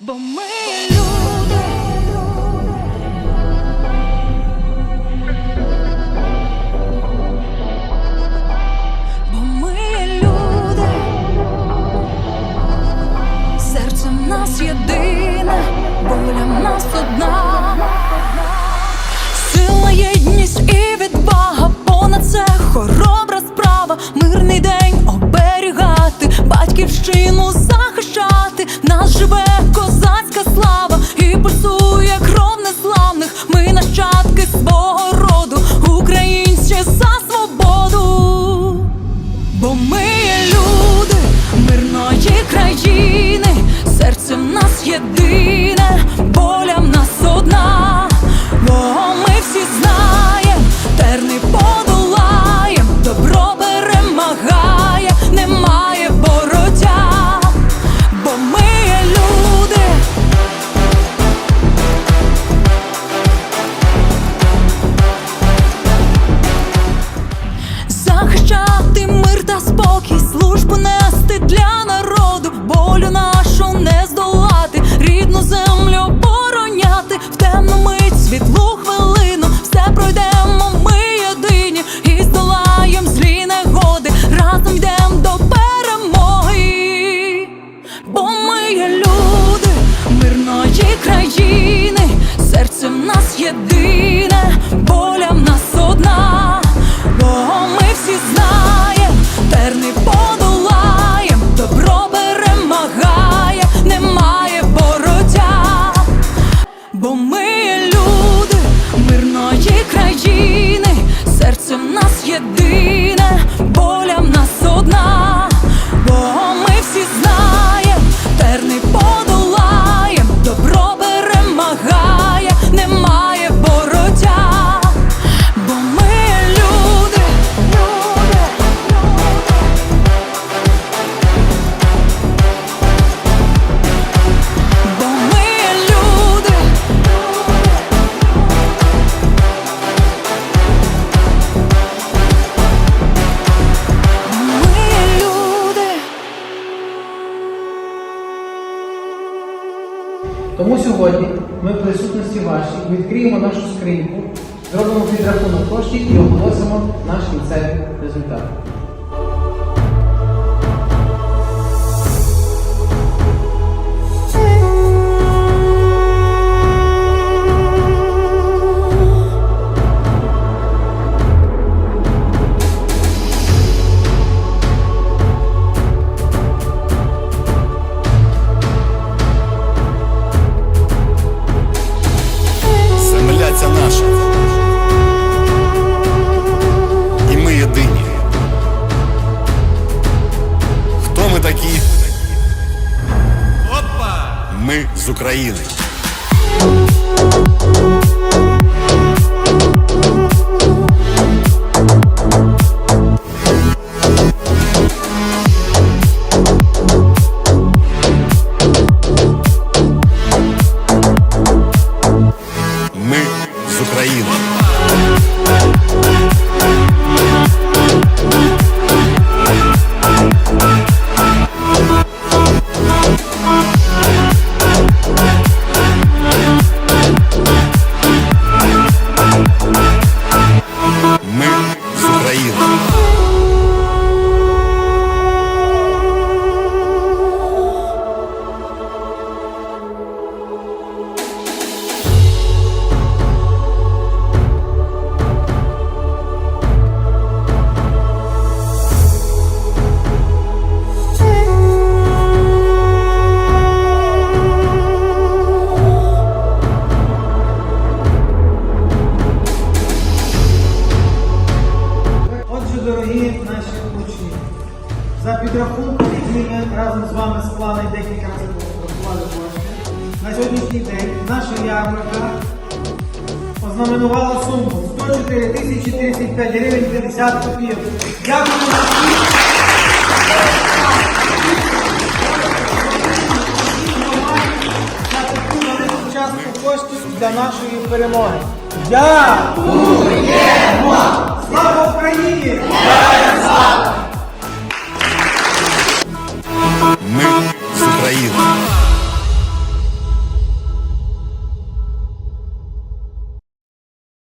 бо ми люди. Бо ми люди. Серце в нас єдине, боля в нас одна. Сила, єдність і відвага, понад це хоробра справа, мирний день оберігати батьківщину. сьогодні ми в присутності вашій відкриємо нашу скриньку, зробимо підрахунок коштів і оголосимо наш кінцевий результат. Ми з України. разом з вами склали декілька разів кошти. На сьогоднішній день наша ярмарка ознаменувала суму 104 тисячі 35 гривень 50 копійок. Дякую таку всім частку коштів для нашої перемоги. Дякуємо! Слава Україні! Слава!